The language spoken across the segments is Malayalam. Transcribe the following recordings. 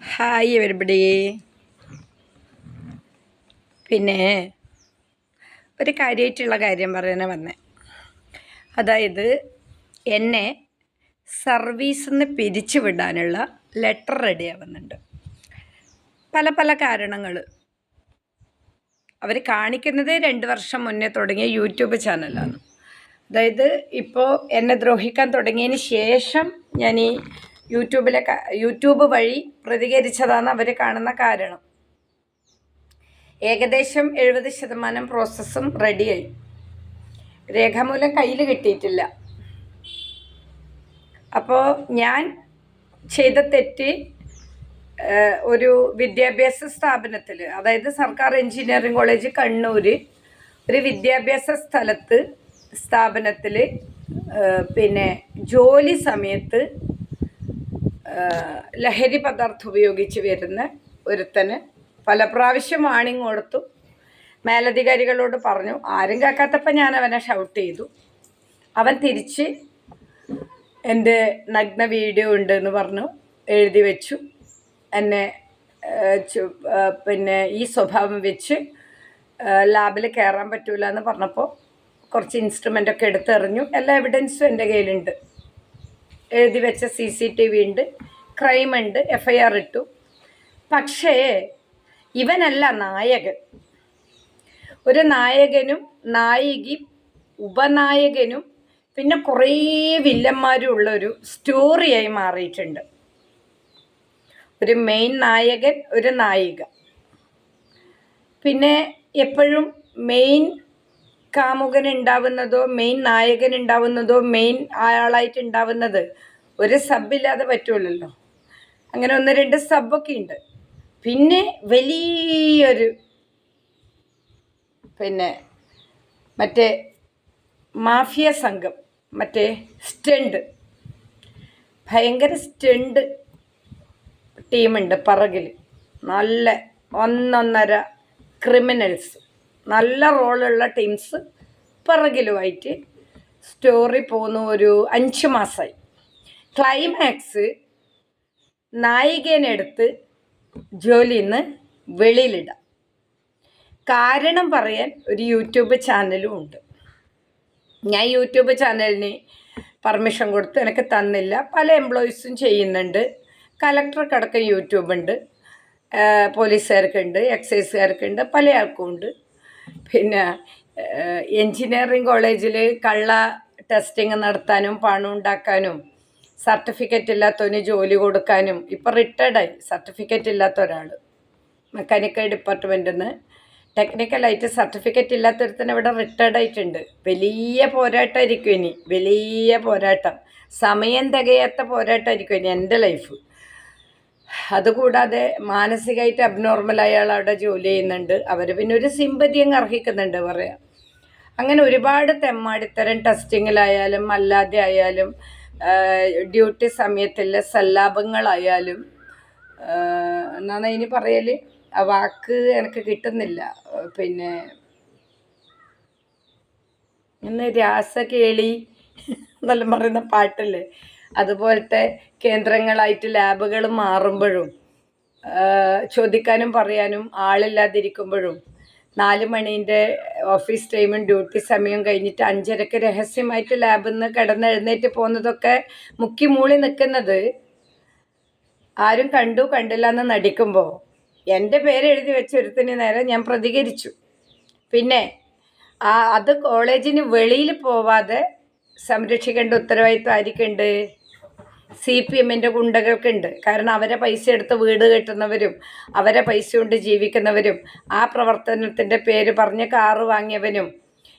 ഹായ് എവരിബഡി പിന്നെ ഒരു കാര്യമായിട്ടുള്ള കാര്യം പറയാനെ വന്നേ. അതായത് എന്നെ സർവീസിൽ നിന്ന് പിരിച്ചു വിടാനുള്ള ലെറ്റർ റെഡിയാവുന്നുണ്ട് പല പല കാരണങ്ങൾ. അവർ കാണിക്കുന്നത് രണ്ട് വർഷം മുന്നേ തുടങ്ങിയ യൂട്യൂബ് ചാനലാണ്. അതായത് ഇപ്പോൾ എന്നെ ദ്രോഹിക്കാൻ തുടങ്ങിയതിന് ശേഷം ഞാൻ ഈ യൂട്യൂബിലെ യൂട്യൂബ് വഴി പ്രതികരിച്ചതാണ് അവർ കാണുന്ന കാരണം. ഏകദേശം എഴുപത് ശതമാനം പ്രോസസ്സും റെഡിയായി. രേഖാമൂലം കയ്യിൽ കിട്ടിയിട്ടില്ല. അപ്പോൾ ഞാൻ ചെയ്ത തെറ്റ് ഒരു വിദ്യാഭ്യാസ സ്ഥാപനത്തിൽ അതായത് സർക്കാർ എഞ്ചിനീയറിംഗ് കോളേജ് കണ്ണൂർ ഒരു വിദ്യാഭ്യാസ സ്ഥലത്ത് സ്ഥാപനത്തിൽ പിന്നെ ജോലി സമയത്ത് ലഹരി പദാർത്ഥം ഉപയോഗിച്ച് വരുന്ന ഒരുത്തന് പല പ്രാവശ്യം വാണിങ് കൊടുത്തു. മേലധികാരികളോട് പറഞ്ഞു ആരും കേൾക്കാത്തപ്പോൾ ഞാൻ അവനെ ഷൗട്ട് ചെയ്തു. അവൻ തിരിച്ച് എന്റെ നഗ്ന വീഡിയോ ഉണ്ട് എന്ന് പറഞ്ഞു എഴുതി വെച്ചു. എന്നെ പിന്നെ ഈ സ്വഭാവം വെച്ച് ലാബിൽ കയറാൻ പറ്റൂല എന്ന് പറഞ്ഞപ്പോൾ കുറച്ച് ഇൻസ്ട്രുമെന്റ് ഒക്കെ എടുത്തെറിഞ്ഞു. എല്ലാ എവിഡൻസും എന്റെ കയ്യിലുണ്ട്. എഴുതി വെച്ച സി സി ടി വി ഉണ്ട്. ക്രൈം ഉണ്ട്. എഫ് ഐ ആർ ഇട്ടു. പക്ഷേ ഇവനല്ല നായകൻ. ഒരു നായകനും നായികയും ഉപനായകനും പിന്നെ കുറേ വില്ലന്മാരും ഉള്ള ഒരു സ്റ്റോറിയായി മാറിയിട്ടുണ്ട്. ഒരു മെയിൻ നായകൻ ഒരു നായിക. പിന്നെ എപ്പോഴും മെയിൻ കാമുകൻ ഉണ്ടാവുന്നതോ മെയിൻ നായകൻ ഉണ്ടാവുന്നതോ മെയിൻ ആളായിട്ട് ഉണ്ടാവുന്നത് ഒരു സബില്ലാതെ പറ്റുള്ളല്ലോ. അങ്ങനെ ഒന്ന് രണ്ട് സബൊക്കെ ഉണ്ട് പിന്നെ വലിയൊരു പിന്നെ മറ്റേ മാഫിയ സംഘം മറ്റേ സ്റ്റണ്ട്. ഭയങ്കര സ്റ്റണ്ട് ടീമുണ്ട് പറകിൽ നല്ല ഒന്നൊന്നര ക്രിമിനൽസ്. നല്ല റോളുള്ള ടീംസ് പിറകിലുമായിട്ട് സ്റ്റോറി പോകുന്ന ഒരു അഞ്ച് മാസമായി ക്ലൈമാക്സ് നായികേനെടുത്ത് ജോലിയിൽ നിന്ന് വെളിയിലിടാം. കാരണം പറയാൻ ഒരു യൂട്യൂബ് ചാനലും ഉണ്ട്. ഞാൻ യൂട്യൂബ് ചാനലിന് പെർമിഷൻ കൊടുത്ത് എനിക്ക് തന്നില്ല. പല എംപ്ലോയീസും ചെയ്യുന്നുണ്ട്. കലക്ടർക്കടക്കം യൂട്യൂബ് ഉണ്ട് പോലീസുകാർക്കുണ്ട് എക്സൈസുകാർക്കുണ്ട് പല ആൾക്കും ഉണ്ട്. പിന്നെ എൻജിനീയറിംഗ് കോളേജിൽ കള്ള ടെസ്റ്റിംഗ് നടത്താനും പണം ഉണ്ടാക്കാനും സർട്ടിഫിക്കറ്റ് ഇല്ലാത്തവന് ജോലി കൊടുക്കാനും ഇപ്പം റിട്ടയർഡായി സർട്ടിഫിക്കറ്റ് ഇല്ലാത്ത ഒരാൾ മെക്കാനിക്കൽ ഡിപ്പാർട്ട്മെന്റിൽ നിന്ന് ടെക്നിക്കലായിട്ട് സർട്ടിഫിക്കറ്റ് ഇല്ലാത്തൊരുത്തന്നെ ഇവിടെ റിട്ടയർഡ് ആയിട്ടുണ്ട് വലിയ പോരാട്ടമായിരിക്കും ഇനി. വലിയ പോരാട്ടം. സമയം തികയാത്ത പോരാട്ടമായിരിക്കും ഇനി എന്റെ ലൈഫ്. അതുകൂടാതെ മാനസികമായിട്ട് അബ്നോർമൽ അയാൾ അവിടെ ജോലി ചെയ്യുന്നുണ്ട്. അവർ പിന്നെ ഒരു സിമ്പതി അങ്ങ് അർഹിക്കുന്നുണ്ട് പറയാം. അങ്ങനെ ഒരുപാട് തെമ്മാടിത്തരം ടെസ്റ്റിങ്ങിലായാലും അല്ലാതെ ആയാലും ഡ്യൂട്ടി സമയത്തുള്ള സല്ലാപങ്ങളായാലും എന്നാണ് ഇനി പറയൽ ആ വാക്ക് എനിക്ക് കിട്ടുന്നില്ല. പിന്നെ ഇന്ന് രാസകേളി എന്നെല്ലാം പറയുന്ന പാട്ടല്ലേ? അതുപോലത്തെ കേന്ദ്രങ്ങളായിട്ട് ലാബുകൾ മാറുമ്പോഴും ചോദിക്കാനും പറയാനും ആളില്ലാതിരിക്കുമ്പോഴും നാല് മണീന്റെ ഓഫീസ് ടൈമും ഡ്യൂട്ടി സമയവും കഴിഞ്ഞിട്ട് അഞ്ചരക്ക് രഹസ്യമായിട്ട് ലാബിൽ നിന്ന് കിടന്നെഴുന്നേറ്റ് പോകുന്നതൊക്കെ മുക്കി മൂളി നിൽക്കുന്നത് ആരും കണ്ടു കണ്ടില്ല എന്ന് നടിക്കുമ്പോൾ എന്റെ പേര് എഴുതി വെച്ച ഒരുത്തിന് നേരെ ഞാൻ പ്രതികരിച്ചു. പിന്നെ അത് കോളേജിന് വെളിയിൽ പോവാതെ സംരക്ഷിക്കേണ്ട ഉത്തരവാദിത്വം ആയിരിക്കുന്നുണ്ട് സി പി എമ്മിന്റെ ഗുണ്ടകൾക്കുണ്ട്. കാരണം അവരെ പൈസ എടുത്ത് വീട് കെട്ടുന്നവരും അവരെ പൈസ കൊണ്ട് ജീവിക്കുന്നവരും ആ പ്രവർത്തനത്തിന്റെ പേര് പറഞ്ഞ് കാറ് വാങ്ങിയവനും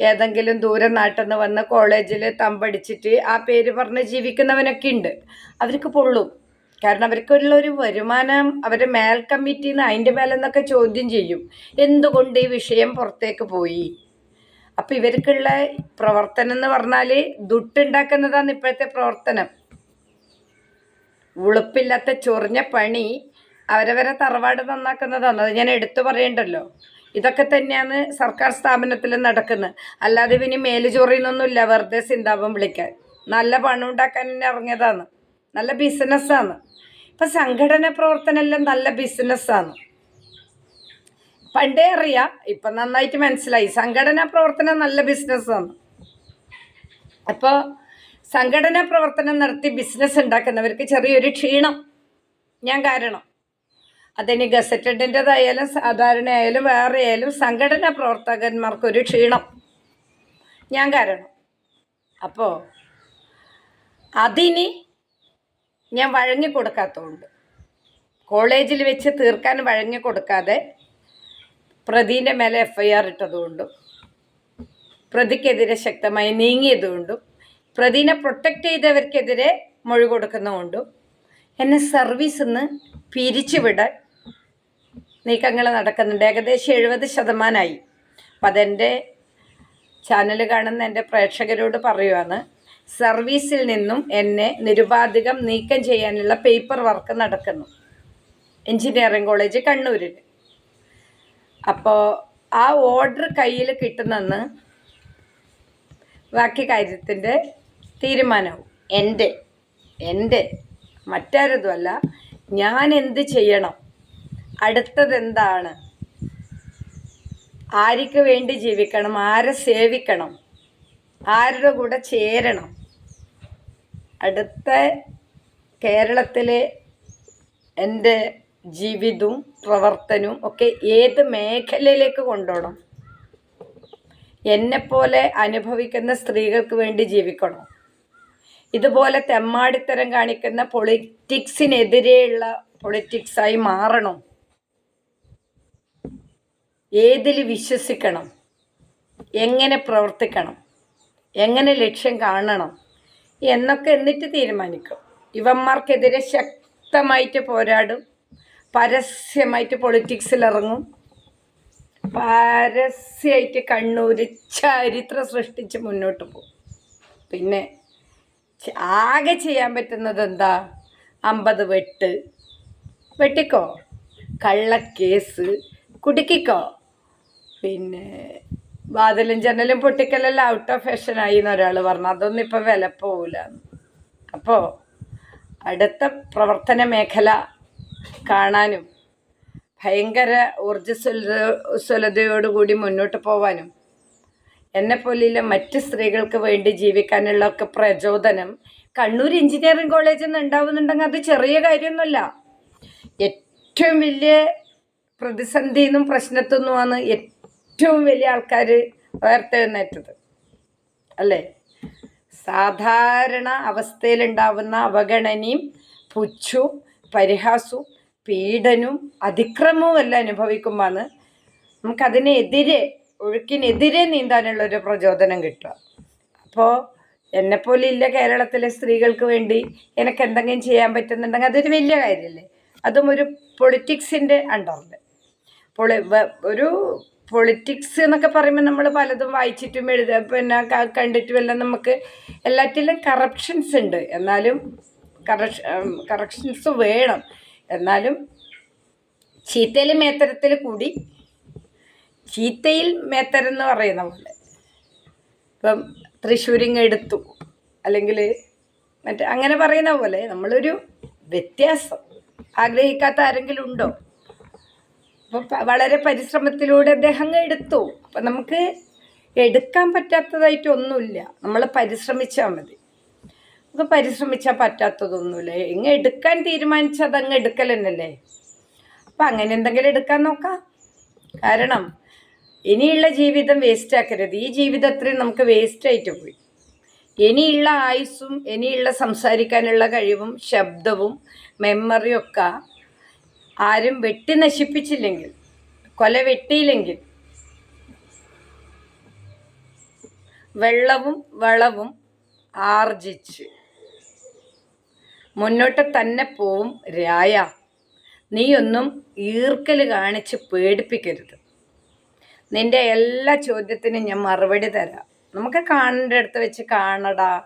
ഏതെങ്കിലും ദൂരെ നാട്ടിൽ നിന്ന് വന്ന് കോളേജിൽ തമ്പടിച്ചിട്ട് ആ പേര് പറഞ്ഞ് ജീവിക്കുന്നവനൊക്കെ ഉണ്ട്. അവർക്ക് പൊള്ളും. കാരണം അവർക്കുള്ള ഒരു വരുമാനം അവരുടെ മേൽ കമ്മിറ്റിന്ന് അതിന്റെ മേലെന്നൊക്കെ ചോദ്യം ചെയ്യും. എന്തുകൊണ്ട് ഈ വിഷയം പുറത്തേക്ക് പോയി? അപ്പം ഇവർക്കുള്ള പ്രവർത്തനം എന്ന് പറഞ്ഞാൽ ദുട്ടുണ്ടാക്കുന്നതാണ് ഇപ്പോഴത്തെ പ്രവർത്തനം. ഉളുപ്പില്ലാത്ത ചൊറിഞ്ഞ പണി അവരവരെ തറവാട് നന്നാക്കുന്നതാണ്. അത് ഞാൻ എടുത്തു പറയണ്ടല്ലോ. ഇതൊക്കെ തന്നെയാണ് സർക്കാർ സ്ഥാപനത്തിൽ നടക്കുന്നത്. അല്ലാതെ ഇവന് മേലുചൊറിയുന്നൊന്നുമില്ല വെറുതെ സിന്താപം വിളിക്കാൻ. നല്ല പണം ഉണ്ടാക്കാൻ തന്നെ ഇറങ്ങിയതാണ്. നല്ല ബിസിനസ്സാണ് ഇപ്പം സംഘടന പ്രവർത്തനമെല്ലാം നല്ല ബിസിനസ്സാണ് പണ്ടേ അറിയാം. ഇപ്പം നന്നായിട്ട് മനസ്സിലായി. സംഘടനാ പ്രവർത്തനം നല്ല ബിസിനസ്സാണ് അപ്പോൾ സംഘടനാ പ്രവർത്തനം നടത്തി ബിസിനസ് ഉണ്ടാക്കുന്നവർക്ക് ചെറിയൊരു ക്ഷീണം. ഞാൻ കാരണം. അതിന് ഗസറ്റഡിന്റെതായാലും സാധാരണയായാലും വേറെ ആയാലും സംഘടനാ പ്രവർത്തകന്മാർക്കൊരു ക്ഷീണം. ഞാൻ കാരണം. അപ്പോൾ അതിന് ഞാൻ വഴങ്ങി കൊടുക്കാത്തതുകൊണ്ട്. കോളേജിൽ വെച്ച് തീർക്കാൻ വഴങ്ങി കൊടുക്കാതെ പ്രതിന്റെ മേലെ എഫ് ഐ ആർ ഇട്ടതുകൊണ്ടും പ്രതിക്കെതിരെ ശക്തമായി നീങ്ങിയതുകൊണ്ടും പ്രതിനെ പ്രൊട്ടക്റ്റ് ചെയ്തവർക്കെതിരെ മൊഴി കൊടുക്കുന്നതുകൊണ്ടും എന്നെ സർവീസിൽ നിന്ന് പിരിച്ചുവിടാൻ നീക്കങ്ങൾ നടക്കുന്നുണ്ട്. ഏകദേശം എഴുപത് ശതമാനമായി. അപ്പം അതെന്റെ ചാനൽ കാണുന്ന എന്റെ പ്രേക്ഷകരോട് പറയുവാണ് സർവീസിൽ നിന്നും എന്നെ നിരുപാധികം നീക്കം ചെയ്യാനുള്ള പേപ്പർ വർക്ക് നടക്കുന്നു. എഞ്ചിനീയറിംഗ് കോളേജ് കണ്ണൂരിൽ അപ്പോൾ ആ ഓർഡർ കയ്യിൽ കിട്ടുന്നെന്ന് ബാക്കി കാര്യത്തിന്റെ തീരുമാനവും. എന്റെ എന്റെ മറ്റാരതുമല്ല ഞാൻ എന്ത് ചെയ്യണം? അടുത്തതെന്താണ്? ആർക്ക് വേണ്ടി ജീവിക്കണം? ആരെ സേവിക്കണം? ആരുടെ കൂടെ ചേരണം? അടുത്ത കേരളത്തിലെ എന്റെ ജീവിതവും പ്രവർത്തനവും ഒക്കെ ഏത് മേഖലയിലേക്ക് കൊണ്ടുപോകണം? എന്നെപ്പോലെ അനുഭവിക്കുന്ന സ്ത്രീകൾക്ക് വേണ്ടി ജീവിക്കണോ? ഇതുപോലെ തെമ്മാടിത്തരം കാണിക്കുന്ന പൊളിറ്റിക്സിനെതിരെയുള്ള പൊളിറ്റിക്സായി മാറണം? ഏതിൽ വിശ്വസിക്കണം? എങ്ങനെ പ്രവർത്തിക്കണം? എങ്ങനെ ലക്ഷ്യം കാണണം? എന്നൊക്കെ എന്നിട്ട് തീരുമാനിക്കും. ഇവന്മാർക്കെതിരെ ശക്തമായിട്ട് പോരാടും പരസ്യമായിട്ട് പൊളിറ്റിക്സിൽ ഇറങ്ങും പരസ്യമായിട്ട് കണ്ണൂർ ചരിത്രം സൃഷ്ടിച്ച് മുന്നോട്ട് പോകും. പിന്നെ ആകെ ചെയ്യാൻ പറ്റുന്നത് എന്താ? അമ്പത് വെട്ട്. വെട്ടിക്കോ? കള്ളക്കേസ്. കുടുക്കിക്കോ? പിന്നെ വാതിലും ജനലും പൊട്ടിക്കലെല്ലാം ഔട്ട് ഓഫ് ഫാഷനായി എന്നൊരാൾ പറഞ്ഞു. അതൊന്നും ഇപ്പം വില പോവില്ല അപ്പോൾ അടുത്ത പ്രവർത്തന മേഖല കാണാനും ഭയങ്കര ഊർജസ്വല കൂടി മുന്നോട്ട് പോവാനും എന്നെപ്പോലെയുള്ള മറ്റ് സ്ത്രീകൾക്ക് വേണ്ടി ജീവിക്കാനുള്ള ഒക്കെ പ്രചോദനം കണ്ണൂർ എഞ്ചിനീയറിംഗ് കോളേജിൽ നിന്ന് ഉണ്ടാവുന്നുണ്ടെങ്കിൽ അത് ചെറിയ കാര്യമൊന്നുമല്ല. ഏറ്റവും വലിയ പ്രതിസന്ധി എന്നും പ്രശ്നത്തൊന്നുമാണ് ഏറ്റവും വലിയ ആൾക്കാർ ഉയർത്തെഴുന്നേറ്റത്. അല്ലേ? സാധാരണ അവസ്ഥയിലുണ്ടാവുന്ന അവഗണനയും പുച്ഛവും പരിഹാസവും പീഡനവും അതിക്രമവും എല്ലാം അനുഭവിക്കുമ്പോൾ നമുക്കതിനെതിരെ ഒഴുക്കിനെതിരെ നീന്താനുള്ള ഒരു പ്രചോദനം കിട്ടുക. അപ്പോൾ എന്നെപ്പോലെ ഇല്ല കേരളത്തിലെ സ്ത്രീകൾക്ക് വേണ്ടി എനിക്ക് എന്തെങ്കിലും ചെയ്യാൻ പറ്റുന്നുണ്ടെങ്കിൽ അതൊരു വലിയ കാര്യമല്ലേ? അതും ഒരു പൊളിറ്റിക്സിന്റെ അണ്ടറിൽ പൊളി ഒരു പൊളിറ്റിക്സ് എന്നൊക്കെ പറയുമ്പോൾ നമ്മൾ പലതും വായിച്ചിട്ടും എഴുത. പിന്നെ കണ്ടിട്ടും എല്ലാം നമുക്ക് എല്ലാറ്റിലും കറപ്ഷൻസ് ഉണ്ട്. എന്നാലും കറക്ഷ കറക്ഷൻസ് വേണം. എന്നാലും ചീത്തയിൽ മേത്തരത്തിൽ കൂടി ചീത്തയിൽ മേത്തരം എന്ന് പറയുന്ന പോലെ. ഇപ്പം തൃശ്ശൂരിങ് എടുത്തു അല്ലെങ്കിൽ മറ്റേ അങ്ങനെ പറയുന്ന പോലെ നമ്മളൊരു വ്യത്യാസം ആഗ്രഹിക്കാത്ത ആരെങ്കിലും ഉണ്ടോ? അപ്പം വളരെ പരിശ്രമത്തിലൂടെ അദ്ദേഹം എടുത്തു അപ്പം നമുക്ക് എടുക്കാൻ പറ്റാത്തതായിട്ടൊന്നുമില്ല നമ്മൾ പരിശ്രമിച്ചാൽ മതി. നമുക്ക് പരിശ്രമിച്ചാൽ പറ്റാത്തതൊന്നുമില്ല? ഇങ്ങ് എടുക്കാൻ തീരുമാനിച്ചാൽ അതങ്ങ് എടുക്കൽ തന്നെയല്ലേ അപ്പം അങ്ങനെ എന്തെങ്കിലും എടുക്കാൻ നോക്കാം. കാരണം ഇനിയുള്ള ജീവിതം വേസ്റ്റ് ആക്കരുത്. ഈ ജീവിതത്തിൽ നമുക്ക് വേസ്റ്റ് ആയിട്ട് പോയി. ഇനിയുള്ള ആയുസ്സും ഇനിയുള്ള സംസാരിക്കാനുള്ള കഴിവും ശബ്ദവും മെമ്മറിയും ഒക്കെ ആരും വെട്ടി നശിപ്പിച്ചില്ലെങ്കിൽ കൊല വെട്ടിയില്ലെങ്കിൽ വെള്ളവും വളവും ആർജിച്ച് മുന്നോട്ട് തന്നെ പോവും രായ. നീയൊന്നും ഈർക്കൽ കാണിച്ച് പേടിപ്പിക്കരുത്. നിന്റെ എല്ലാ ചോദ്യത്തിനും ഞാൻ മറുപടി തരാം. നമുക്ക് കാണേണ്ട അടുത്ത് വെച്ച് കാണടാ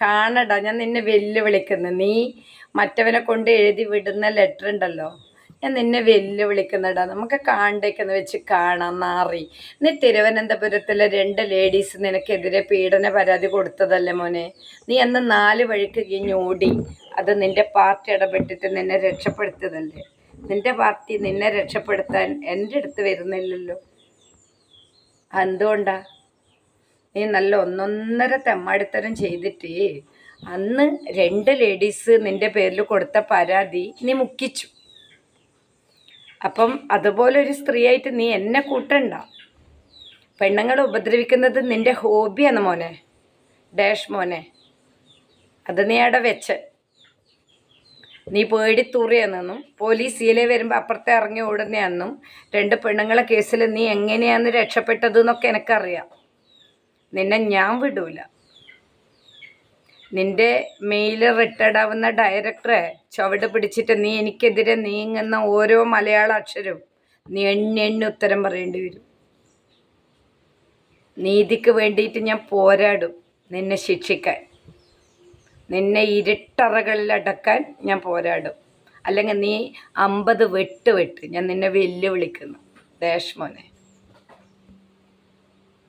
കാണടാ. ഞാൻ നിന്നെ വെല്ലുവിളിക്കുന്നു. നീ മറ്റവനെ കൊണ്ട് എഴുതി വിടുന്ന ലെറ്റർ ഉണ്ടല്ലോ. ഞാൻ നിന്നെ വെല്ലുവിളിക്കുന്നടാ. നമുക്ക് കാണ്ടേക്കെന്ന് വെച്ച് കാണാം നാറി. നീ തിരുവനന്തപുരത്തിലെ രണ്ട് ലേഡീസ് നിനക്കെതിരെ പീഡന പരാതി കൊടുത്തതല്ലേ മോനെ? നീ അന്ന് നാല് വഴിക്ക് കിഞ്ഞോടി അത് നിന്റെ പാർട്ടി ഇടപെട്ടിട്ട് നിന്നെ രക്ഷപ്പെടുത്തിയതല്ലേ നിന്റെ പാർട്ടി നിന്നെ രക്ഷപ്പെടുത്താൻ എന്റെ അടുത്ത് വരുന്നില്ലല്ലോ. എന്തുകൊണ്ടാ? നീ നല്ല ഒന്നൊന്നര തെമ്മാടിത്തരം ചെയ്തിട്ട് അന്ന് രണ്ട് ലേഡീസ് നിന്റെ പേരിൽ കൊടുത്ത പരാതി നീ മുക്കിച്ചു. അപ്പം അതുപോലൊരു സ്ത്രീയായിട്ട് നീ എന്നെ കൂട്ടണ്ട. പെണ്ണുങ്ങളെ ഉപദ്രവിക്കുന്നത് നിന്റെ ഹോബിയാണ് മോനെ. ഡാഷ് മോനെ. അത് നീ അവിടെ വെച്ച്. നീ പേടിത്തൂറിയെന്നും പോലീസ് സീലെ വരുമ്പോൾ അപ്പുറത്തെ ഇറങ്ങി ഓടുന്നതെന്നും രണ്ട് പെണ്ണുങ്ങളെ കേസിൽ നീ എങ്ങനെയാന്ന് രക്ഷപ്പെട്ടതെന്നൊക്കെ എനിക്കറിയാം. നിന്നെ ഞാൻ വിടൂല. നിന്റെ മെയിൽ റിട്ടയർഡ് ആവുന്ന ഡയറക്ടറെ ചുവട് പിടിച്ചിട്ട് നീ എനിക്കെതിരെ നീങ്ങുന്ന ഓരോ മലയാള അക്ഷരവും നീ എണ്ണി എണ്ണി ഉത്തരം പറയേണ്ടി വരും. നീതിക്ക് വേണ്ടിയിട്ട് ഞാൻ പോരാടും നിന്നെ ശിക്ഷിക്കാൻ. നിന്നെ ഇരുട്ടറകളിലടക്കാൻ ഞാൻ പോരാടും. അല്ലെങ്കിൽ നീ അമ്പത് വെട്ട് വെട്ട്. ഞാൻ നിന്നെ വെല്ലുവിളിക്കുന്നു. ദേശ് മോനെ